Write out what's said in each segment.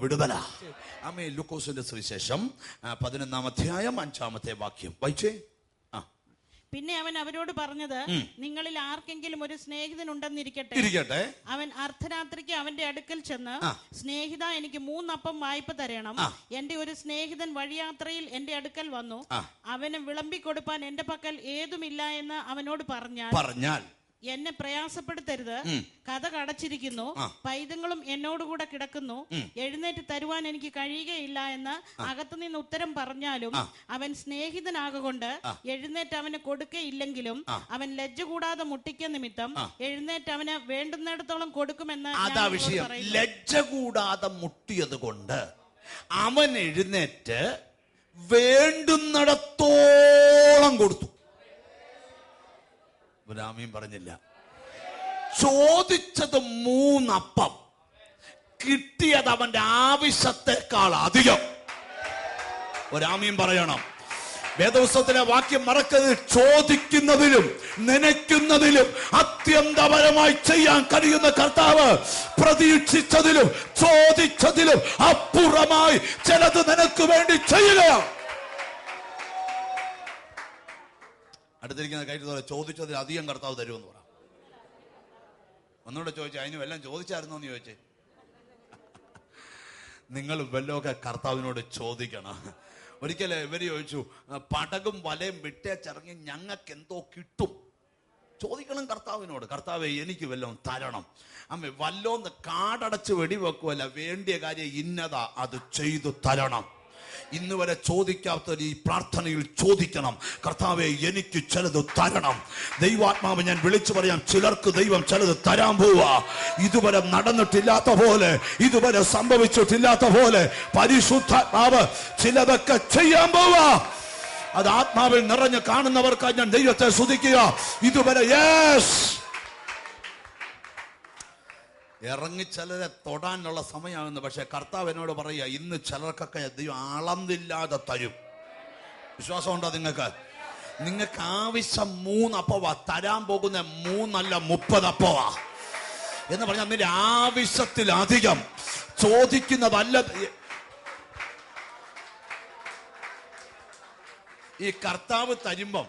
വിടുതല. അമ്മേ ലൂക്കോസിന്റെ സുവിശേഷം പതിനൊന്നാം അധ്യായം അഞ്ചാമത്തെ വാക്യം. വായിച്ചേ? പിന്നെ അവൻ അവരോട് പറഞ്ഞത് നിങ്ങളിൽ ആർക്കെങ്കിലും ഒരു സ്നേഹിതൻ ഉണ്ടെന്നിരിക്കട്ടെ ഇരിക്കട്ടെ. അവൻ അർദ്ധരാത്രിക്ക് അവന്റെ അടുക്കൽ ചെന്ന്. സ്നേഹിത എനിക്ക് മൂന്നപ്പം വായ്പ തരണം. എന്റെ ഒരു സ്നേഹിതൻ വഴിയാത്രയിൽ എന്റെ അടുക്കൽ വന്നു. അവന് വിളമ്പിക്കൊടുപ്പാൻ എന്റെ പക്കൽ ഏതുമില്ല എന്ന് അവനോട് പറഞ്ഞാൽ പറഞ്ഞാൽ. എന്നെ പ്രയാസപ്പെടുത്തരുത്. കഥ കടച്ചിരിക്കുന്നു. പൈതങ്ങളും എന്നോടുകൂടെ കിടക്കുന്നു. എഴുന്നേറ്റ് തരുവാൻ എനിക്ക് കഴിയുകയില്ല എന്ന് അകത്തുനിന്ന് ഉത്തരം പറഞ്ഞാലും അവൻ സ്നേഹിതനാകൊണ്ട് എഴുന്നേറ്റ് അവന് കൊടുക്കയില്ലെങ്കിലും അവൻ ലജ്ജ കൂടാതെ മുട്ടിക്ക നിമിത്തം എഴുന്നേറ്റ് അവന് വേണ്ടുന്നിടത്തോളം കൊടുക്കുമെന്ന് അതാ വിഷയം. ലജ്ജ കൂടാതെ മുട്ടിയത് കൊണ്ട് അവൻ എഴുന്നേറ്റ് വേണ്ടുന്നിടത്തോളം കൊടുത്തു. രാമീൻ പറഞ്ഞില്ല. ചോദിച്ചത് മൂന്നപ്പം. കിട്ടിയത് അവന്റെ ആവശ്യത്തെക്കാൾ അധികം. ഒരാമീൻ പറയണം. വേദപുസ്തകത്തിലെ വാക്യം മറക്കരുത്. ചോദിക്കുന്നതിലും നനയ്ക്കുന്നതിലും അത്യന്തപരമായി ചെയ്യാൻ കഴിയുന്ന കർത്താവ് പ്രതീക്ഷിച്ചതിലും ചോദിച്ചതിലും അപ്പുറമായി ചിലത് നിനക്ക് വേണ്ടി ചെയ്യുകയാണ് അടുത്തിരിക്കുന്ന കയറ്റത്തോടെ ചോദിച്ചതിൽ അധികം കർത്താവ് തരുമെന്ന് പറ. ഒന്നുകൂടെ ചോദിച്ചു അതിന് വല്ലതും ചോദിച്ചായിരുന്നോ എന്ന് ചോദിച്ചേ. നിങ്ങൾ വല്ലതൊക്കെ കർത്താവിനോട് ചോദിക്കണം. ഒരിക്കലും ഇവർ ചോദിച്ചു പടകും വലയും വിട്ടേച്ചിറങ്ങി ഞങ്ങൾക്ക് എന്തോ കിട്ടും. ചോദിക്കണം കർത്താവിനോട്. കർത്താവെ എനിക്ക് വല്ലതും തരണം. അമ്മ വല്ലോന്ന് കാടടച്ച് വെടിവെക്കുമല്ല വേണ്ടിയ കാര്യം ഇന്നതാ അത് ചെയ്തു തരണം. ഇന്ന് വരെ ചോദിക്കാത്തവർ ഈ പ്രാർത്ഥനയിൽ ചോദിക്കണം. കർത്താവെ എനിക്ക് ചിലത് തരണം. ദൈവാത്മാവ് ഞാൻ വിളിച്ചു പറയാം ചിലർക്ക് ദൈവം ചിലത് തരാൻ പോവാ. ഇതുവരെ നടന്നിട്ടില്ലാത്ത പോലെ ഇതുവരെ സംഭവിച്ചിട്ടില്ലാത്ത പോലെ പരിശുദ്ധാത്മാവ് ചിലതൊക്കെ ചെയ്യാൻ പോവാ. അത് ആത്മാവിൽ നിറഞ്ഞ് കാണുന്നവർക്കായി ഞാൻ ദൈവത്തെ സ്തുതിക്കുക. ഇതുവരെ യേസ്! ഇറങ്ങി ചിലരെ തൊടാനുള്ള സമയമാകുന്നു. പക്ഷെ കർത്താവ് എന്നോട് പറയുക ഇന്ന് ചിലർക്കൊക്കെ ദൈവം അളന്നില്ലാതെ തരും. വിശ്വാസമുണ്ടോ നിങ്ങൾക്ക്? നിങ്ങൾക്ക് ആവശ്യം മൂന്നപ്പവാ തരാൻ പോകുന്ന മൂന്നല്ല മുപ്പതപ്പവാ എന്ന് പറഞ്ഞാൽ നിന്റെ ആവശ്യത്തിലധികം ചോദിക്കുന്നതല്ല. ഈ കർത്താവ് തരുമ്പം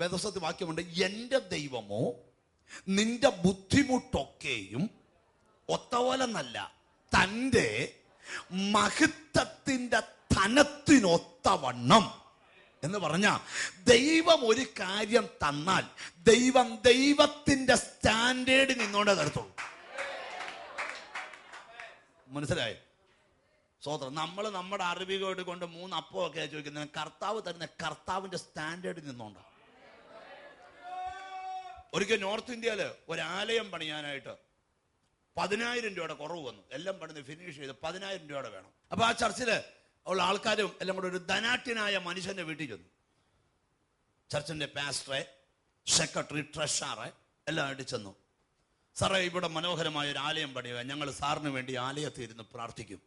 വേദസ്വത്ത് വാക്യമുണ്ട് എന്റെ ദൈവമോ നിന്റെ ബുദ്ധിമുട്ടൊക്കെയും ഒത്തപോലെന്നല്ല. തന്റെ മഹത്വത്തിന്റെ ധനത്തിനൊത്തവണ്ണം. എന്ന് പറഞ്ഞ ദൈവം ഒരു കാര്യം തന്നാൽ ദൈവം ദൈവത്തിന്റെ സ്റ്റാൻഡേർഡ് നിന്നോണ്ടേ തരത്തുള്ളൂ. മനസ്സിലായോ? സ്വതന്ത്രം നമ്മൾ നമ്മുടെ അറിവുകോട് കൊണ്ട് മൂന്ന് അപ്പമൊക്കെ ചോദിക്കുന്നത്. കർത്താവ് തരുന്ന കർത്താവിന്റെ സ്റ്റാൻഡേർഡിൽ നിന്നുകൊണ്ടാണ് ഒരിക്കൽ നോർത്ത് ഇന്ത്യയിൽ ഒരു ആലയം പണിയാനായിട്ട് പതിനായിരം രൂപയുടെ കുറവ് വന്നു. എല്ലാം പണിത് ഫിനിഷ് ചെയ്ത് പതിനായിരം രൂപയുടെ വേണം. അപ്പൊ ആ ചർച്ചിൽ ഉള്ള ആൾക്കാരും എല്ലാം കൂടെ ഒരു ധനാട്ടിനായ മനുഷ്യന്റെ വീട്ടിൽ ചെന്നു. ചർച്ചിന്റെ പാസ്റ്ററെ സെക്രട്ടറി ട്രഷറെ എല്ലാം ആയിട്ട് ചെന്നു. സാറേ ഇവിടെ മനോഹരമായ ഒരു ആലയം പണിയുക. ഞങ്ങൾ സാറിന് വേണ്ടി ആലയത്തിൽ ഇരുന്ന് പ്രാർത്ഥിക്കും.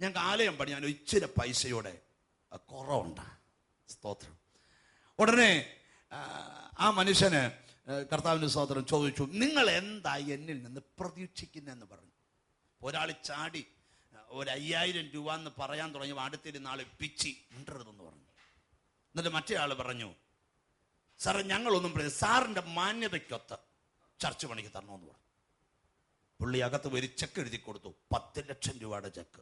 ഞങ്ങൾക്ക് ആലയം പണിയാൻ ഇച്ചിരി പൈസയോടെ കുറവുണ്ട്. സ്തോത്രം. ഉടനെ ആ മനുഷ്യന് ആ, സഹോദരൻ ചോദിച്ചു നിങ്ങൾ എന്താ എന്നിൽ നിന്ന് പ്രതീക്ഷിക്കുന്നതെന്ന് പറഞ്ഞു. ഒരാൾ ചാടി ഒരു അയ്യായിരം രൂപ എന്ന് പറയാൻ തുടങ്ങി അടുത്തിരുന്ന ആൾ പിച്ചി മിണ്ടരുതെന്ന് പറഞ്ഞു. എന്നിട്ട് മറ്റേ ആൾ പറഞ്ഞു സാറേ ഞങ്ങളൊന്നും പറയും സാറിന്റെ മാന്യതയ്ക്കൊത്ത് ചർച്ച പണിക്ക് തരണമെന്ന് പറഞ്ഞു. പുള്ളി അകത്ത് ഒരു ചെക്ക് എഴുതി കൊടുത്തു പത്ത് ലക്ഷം രൂപയുടെ ചെക്ക്.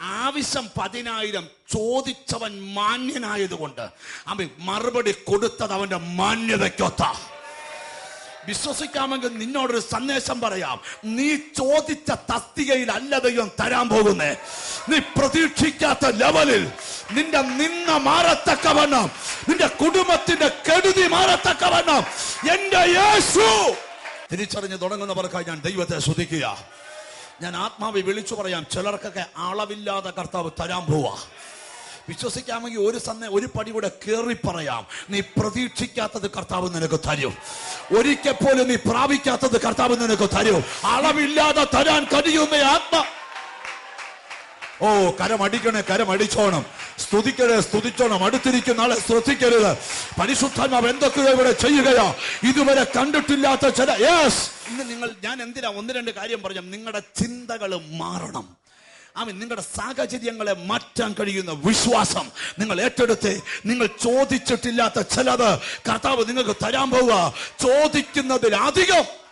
ആവശ്യം പതിനായിരം ചോദിച്ചവൻ മാന്യനായതുകൊണ്ട് അവൻ മറുപടി കൊടുത്തത് അവന്റെ മാന്യതയ്ക്കൊത്ത. വിശ്വസിക്കാമെങ്കിൽ നിന്നോടൊരു സന്ദേശം പറയാം. നീ ചോദിച്ച തസ്തികയിൽ ദൈവം തരാൻ പോകുന്നേ. നീ പ്രതീക്ഷിക്കാത്ത ലെവലിൽ നിന്റെ നിന്ന മാറത്തക്കവണ്ണം നിന്റെ കുടുംബത്തിന്റെ കെടുതി മാറത്തക്കവണ്ണം എന്റെ യേശു തിരിച്ചറിഞ്ഞ് തുടങ്ങുന്നവർക്കായി ഞാൻ ദൈവത്തെ ശ്രദ്ധിക്കുക ഞാൻ ആത്മാവി വിളിച്ചു പറയാം. ചിലർക്കൊക്കെ അളവില്ലാതെ കർത്താവ് തരാൻ പോവാ. വിശ്വസിക്കാമെങ്കിൽ ഒരു സന്ദേ ഒരു പടി കൂടെ കയറി പറയാം. നീ പ്രതീക്ഷിക്കാത്തത് കർത്താവ് നിനക്ക് തരും. ഒരിക്കൽ പോലും നീ പ്രാപിക്കാത്തത് കർത്താവ് നിനക്ക് തരും. അളവില്ലാതെ തരാൻ കഴിയുന്ന ആത്മ ഓ കരമടിക്കണേ കരമടിച്ചോണം. സ്തുതിക്കണേ സ്തുതിച്ചോണം. അടുത്തിരിക്കുന്ന ആളെ ശ്രദ്ധിക്കരുത്. പരിശുദ്ധാത്മാവ് എന്തൊക്കെയോ ഇവിടെ ചെയ്യുകയോ. ഇതുവരെ കണ്ടിട്ടില്ലാത്ത ചില യെസ്. ഇന്ന് നിങ്ങൾ ഞാൻ എന്തിനാ ഒന്ന് രണ്ട് കാര്യം പറഞ്ഞു? നിങ്ങളുടെ ചിന്തകൾ മാറണം. ആമി നിങ്ങളുടെ സാഹചര്യങ്ങളെ മാറ്റാൻ കഴിയുന്ന വിശ്വാസം നിങ്ങൾ ഏറ്റെടുത്ത്. നിങ്ങൾ ചോദിച്ചിട്ടില്ലാത്ത ചിലത് കർത്താവ് നിങ്ങൾക്ക് തരാൻ പോവുക. ചോദിക്കുന്നതിലധികം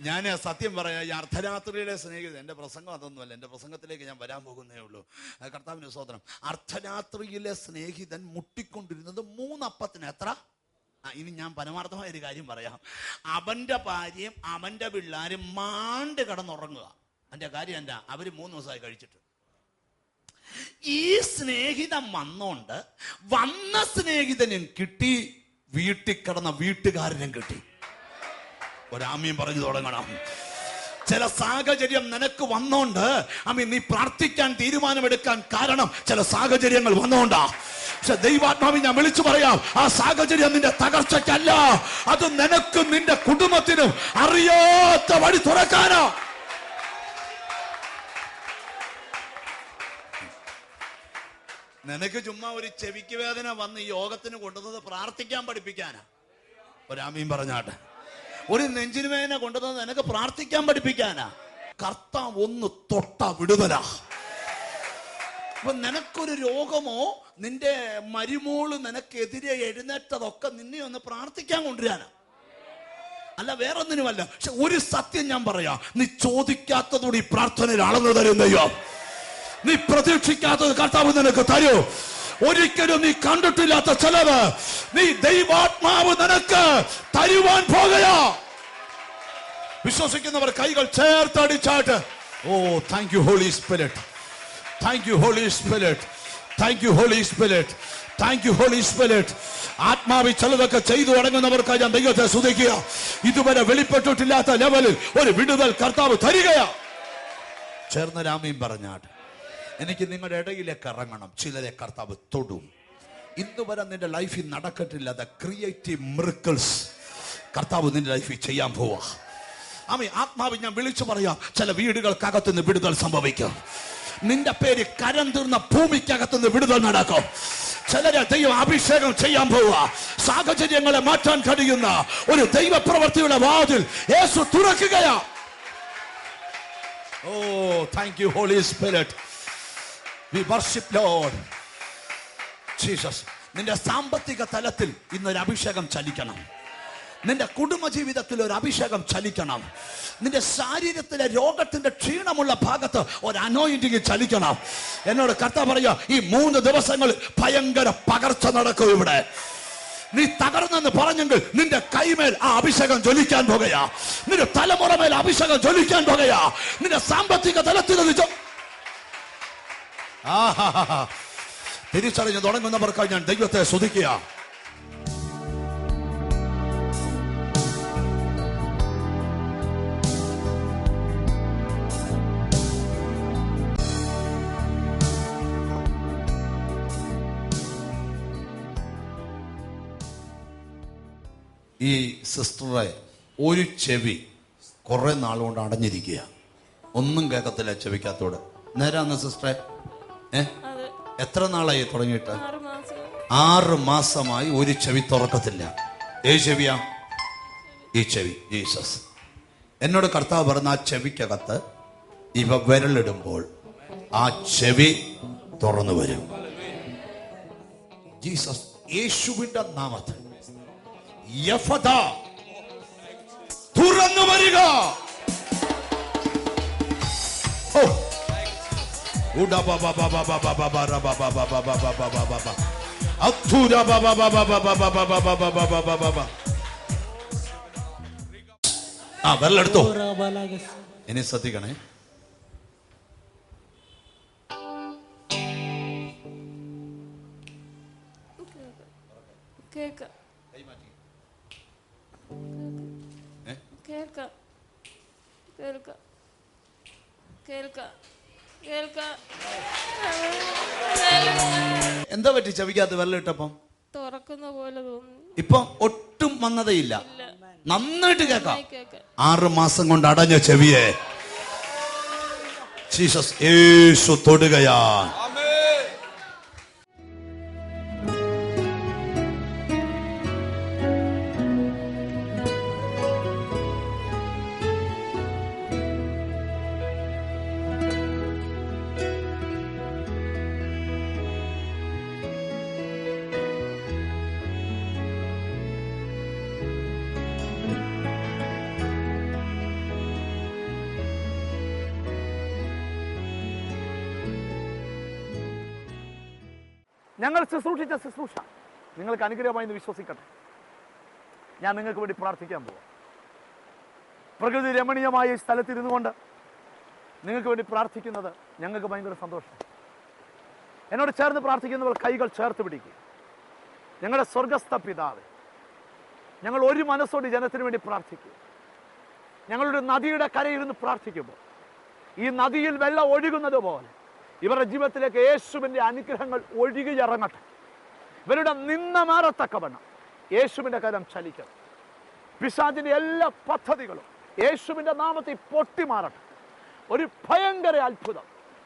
ഞാൻ സത്യം പറയാം ഈ അർദ്ധരാത്രിയുടെ സ്നേഹിതൻ എന്റെ പ്രസംഗം അതൊന്നുമല്ല. എന്റെ പ്രസംഗത്തിലേക്ക് ഞാൻ വരാൻ പോകുന്നേ ഉള്ളൂ. കർത്താവിന്റെ സ്വതന്ത്രം അർദ്ധരാത്രിയിലെ സ്നേഹിതൻ മുട്ടിക്കൊണ്ടിരുന്നത് മൂന്നപ്പത്തിന് എത്ര? ഇനി ഞാൻ പരമാർത്ഥമായ ഒരു കാര്യം പറയാം. അവന്റെ ഭാര്യയും അവന്റെ പിള്ളേരും മാണ്ട് കിടന്നുറങ്ങുക. എന്റെ കാര്യം എന്താ? അവർ മൂന്ന് ദിവസമായി കഴിച്ചിട്ട്. ഈ സ്നേഹിതം വന്നോണ്ട് വന്ന സ്നേഹിതനും കിട്ടി വീട്ടിൽ കിടന്ന വീട്ടുകാരനും കിട്ടി. ഒരാമ്യം പറഞ്ഞു തുടങ്ങണം. ചില സാഹചര്യം നിനക്ക് വന്നോണ്ട് അമ്മ നീ പ്രാർത്ഥിക്കാൻ തീരുമാനമെടുക്കാൻ കാരണം ചില സാഹചര്യങ്ങൾ വന്നോണ്ടാ. പക്ഷെ ദൈവാത്മാവി ഞാൻ വിളിച്ചു പറയാം ആ സാഹചര്യം നിന്റെ തകർച്ചയ്ക്കല്ല. അത് നിനക്കും നിന്റെ കുടുംബത്തിനും അറിയാത്ത വഴി തുറക്കാനാ. നിനക്ക് ചുമ്മാ ഒരു ചെവിക്ക് വേദന വന്ന് യോഗത്തിന് കൊണ്ടുവന്നത് പ്രാർത്ഥിക്കാൻ പഠിപ്പിക്കാനാ. ഒരാമീൻ പറഞ്ഞാട്ടെ ഒരു നെഞ്ചിന് കൊണ്ടുവന്ന് നിനക്ക് പ്രാർത്ഥിക്കാൻ പഠിപ്പിക്കാനാ. കർത്താവ് ഒന്ന് തൊട്ട വിടുതലാ. അപ്പൊ നിനക്കൊരു രോഗമോ നിന്റെ മരുമോൾ നിനക്കെതിരെ എഴുന്നേറ്റതൊക്കെ നിന്നെ ഒന്ന് പ്രാർത്ഥിക്കാൻ കൊണ്ടുവരാനാ. അല്ല വേറൊന്നിനുമല്ല. പക്ഷെ ഒരു സത്യം ഞാൻ പറയാം. നീ ചോദിക്കാത്തതോടെ ഈ പ്രാർത്ഥനയിൽ അളന്നു തരും നീ പ്രതീക്ഷിക്കാത്തത് കർത്താവ് നിനക്ക് തരൂ. ഒരിക്കലും നീ കണ്ടിട്ടില്ലാത്ത ചെലവ്. നീ ദൈവാത്മാവ് നിനക്ക് തരുവാൻ പോകുക വിശ്വസിക്കുന്നവർ കൈകൾ ചേർത്തടിച്ചാട്ട് ഓ thank you Holy Spirit thank you Holy Spirit thank you Holy Spirit thank you Holy Spirit ആത്മാവി ചിലതൊക്കെ ചെയ്തു തുടങ്ങുന്നവർക്ക് ഞാൻ ദൈവത്തെ സ്തുതിക്കുക. ഇതുവരെ വെളിപ്പെട്ടിട്ടില്ലാത്ത ലെവലിൽ ഒരു വിടുതൽ കർത്താവ് തരികയാ. ചേർന്ന രാമയും പറഞ്ഞാട്ട് എനിക്ക് നിങ്ങളുടെ ഇടയിലേക്ക് ഇറങ്ങണം. ചിലരെ കർത്താവ് തൊടും. ഇന്ന് വരെ നിന്റെ ലൈഫിൽ നടക്കട്ടില്ലാത്ത ക്രിയേറ്റീവ് മിറിക്കിൾസ്. കർത്താവ് നിന്റെ ലൈഫിൽ ചെയ്യാൻ പോവാ. ആമി ആത്മാവ് ഞാൻ വിളിച്ചു പറയാം. ചില വീടുകൾക്കകത്ത് നിന്ന് വിടുതൽ സംഭവിക്കും. നിന്റെ പേര് കരം തീർന്ന ഭൂമിക്കകത്ത് നിന്ന് വിടുതൽ നടക്കും. ചിലരെ ദൈവം അഭിഷേകം ചെയ്യാൻ പോവുക സാഹചര്യങ്ങളെ മാറ്റാൻ കഴിയുന്ന ഒരു ദൈവ പ്രവർത്തിയുടെ വാതിൽ യേശു തുറക്കുകയാ. ഓ thank you Holy Spirit we worship Lord Jesus നിന്റെ സാമ്പത്തിക തലത്തിൽ ഇന്നൊരു അഭിഷേകം ചലിക്കണം. നിന്റെ കുടുംബ ജീവിതത്തിൽ ഒരു അഭിഷേകം ചലിക്കണം. നിന്റെ ശാരീരത്തിലെ രോഗത്തിന്റെ ക്ഷീണമുള്ള ഭാഗത്ത് ഒരു അനോയിന്റിങ് ചലിക്കണം. എന്നോട് കർത്ത പറയുക ഈ മൂന്ന് ദിവസങ്ങൾ ഭയങ്കര പകർച്ച നടക്കും ഇവിടെ. നീ തകർന്നെന്ന് പറഞ്ഞെങ്കിൽ നിന്റെ കൈമേൽ ആ അഭിഷേകം ജ്വലിക്കാൻ പോകയാ നിന്റെ തലമുറമേൽ അഭിഷേകം ജ്വലിക്കാൻ പോകയാ നിന്റെ സാമ്പത്തിക തലത്തിൽ തിരിച്ചറിഞ്ഞ് തുടങ്ങുന്നവർക്കായി ഞാൻ ദൈവത്തെ സ്തുതിക്കുക. ഈ സിസ്റ്ററെ ഒരു ചെവി കുറെ നാളുകൊണ്ട് അടഞ്ഞിരിക്കുക ഒന്നും കേൾക്കത്തില്ല ചെവിക്കകത്തോട്. നേരാന്ന് സിസ്റ്ററെ. എത്ര നാളായി തുടങ്ങിയിട്ട്? ആറ് മാസം. ആറ് മാസമായി ഒരു ചെവി തുറക്കത്തില്ല. ഏ ചെവിയാ? ഈ ചെവി ജീസസ്. എന്നോട് കർത്താവ് പറഞ്ഞ ആ ചെവിക്കകത്ത് ഇവ വിരലിടുമ്പോൾ ആ ചെവി തുറന്നു വരും. ജീസസ് യേശുവിന്റെ നാമത്തിൽ തുറന്നു വരിക. ആ വെള്ളെടുത്തോ ഇനി ശ്രദ്ധിക്കണേ പറ്റി ചെവിക്കകത്ത് വെള്ളിട്ടപ്പം തുറക്കുന്ന പോലെ തോന്നി. ഇപ്പൊ ഒട്ടും വന്നതയില്ല നന്നായിട്ട് കേക്കാം ആറ് മാസം കൊണ്ട് അടഞ്ഞ ചെവിയെ. ജീസസ് യേശു തൊടുകയാണ് ഞങ്ങൾ ശുശ്രൂഷിച്ച ശുശ്രൂഷ. നിങ്ങൾക്ക് അനുഗ്രഹമായി എന്ന് വിശ്വസിക്കട്ടെ. ഞാൻ നിങ്ങൾക്ക് വേണ്ടി പ്രാർത്ഥിക്കാൻ പോവാം. പ്രകൃതി രമണീയമായ ഈ സ്ഥലത്തിരുന്നു കൊണ്ട് നിങ്ങൾക്ക് വേണ്ടി പ്രാർത്ഥിക്കുന്നത് ഞങ്ങൾക്ക് ഭയങ്കര സന്തോഷം. എന്നോട് ചേർന്ന് പ്രാർത്ഥിക്കുന്നവർ കൈകൾ ചേർത്ത് പിടിക്കുക. ഞങ്ങളുടെ സ്വർഗസ്ഥ പിതാവ് ഞങ്ങൾ ഒരു മനസ്സോട് ജനത്തിന് വേണ്ടി പ്രാർത്ഥിക്കുക. ഞങ്ങളൊരു നദിയുടെ കരയിരുന്ന് പ്രാർത്ഥിക്കുമ്പോൾ ഈ നദിയിൽ വെള്ളം ഒഴുകുന്നത് പോലെ ഇവരുടെ ജീവിതത്തിലേക്ക് യേശുവിന്റെ അനുഗ്രഹങ്ങൾ ഒഴുകിയിറങ്ങട്ടെ ഇവരുടെ നിന്ന മാറത്തക്കവണ്ണം യേശുവിന്റെ കരം ചലിക്കണം. പിശാചിന്റെ എല്ലാ പദ്ധതികളും യേശുവിന്റെ നാമത്തിൽ പൊട്ടിമാറട്ടെ ഒരു ഭയങ്കര അത്ഭുതം.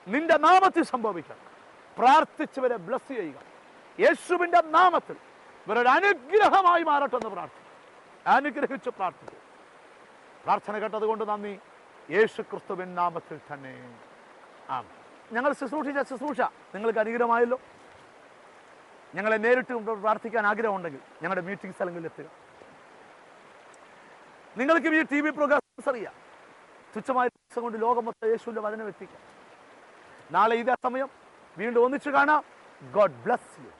നിന്റെ നാമത്തിൽ സംഭവിക്കണം. പ്രാർത്ഥിച്ചവരെ ബ്ലസ് ചെയ്യുക. യേശുവിന്റെ നാമത്തിൽ ഇവരുടെ അനുഗ്രഹമായി മാറട്ടെ എന്ന് പ്രാർത്ഥിക്കും അനുഗ്രഹിച്ച് പ്രാർത്ഥിക്കും പ്രാർത്ഥന കേട്ടത് കൊണ്ട് നന്ദി. യേശു ക്രിസ്തുവിൻ നാമത്തിൽ തന്നെ. ആമേൻ. ഞങ്ങൾ ശുശ്രൂഷിച്ച ശുശ്രൂഷ നിങ്ങൾക്ക് അനുഗ്രഹമായല്ലോ. ഞങ്ങളെ നേരിട്ട് പ്രാർത്ഥിക്കാൻ ആഗ്രഹമുണ്ടെങ്കിൽ ഞങ്ങളുടെ മീറ്റിംഗ് സ്ഥലങ്ങളിൽ എത്തുക. നിങ്ങൾക്ക് ഈ ടി വി പ്രോഗ്രാംസ് അറിയാം. തുച്ഛമായ ദിവസം കൊണ്ട് ലോകം മൊത്തം യേശുവിന്റെ വചനം എത്തിക്കാം. നാളെ ഇതേ സമയം വീണ്ടും ഒന്നിച്ചു കാണാം. God bless you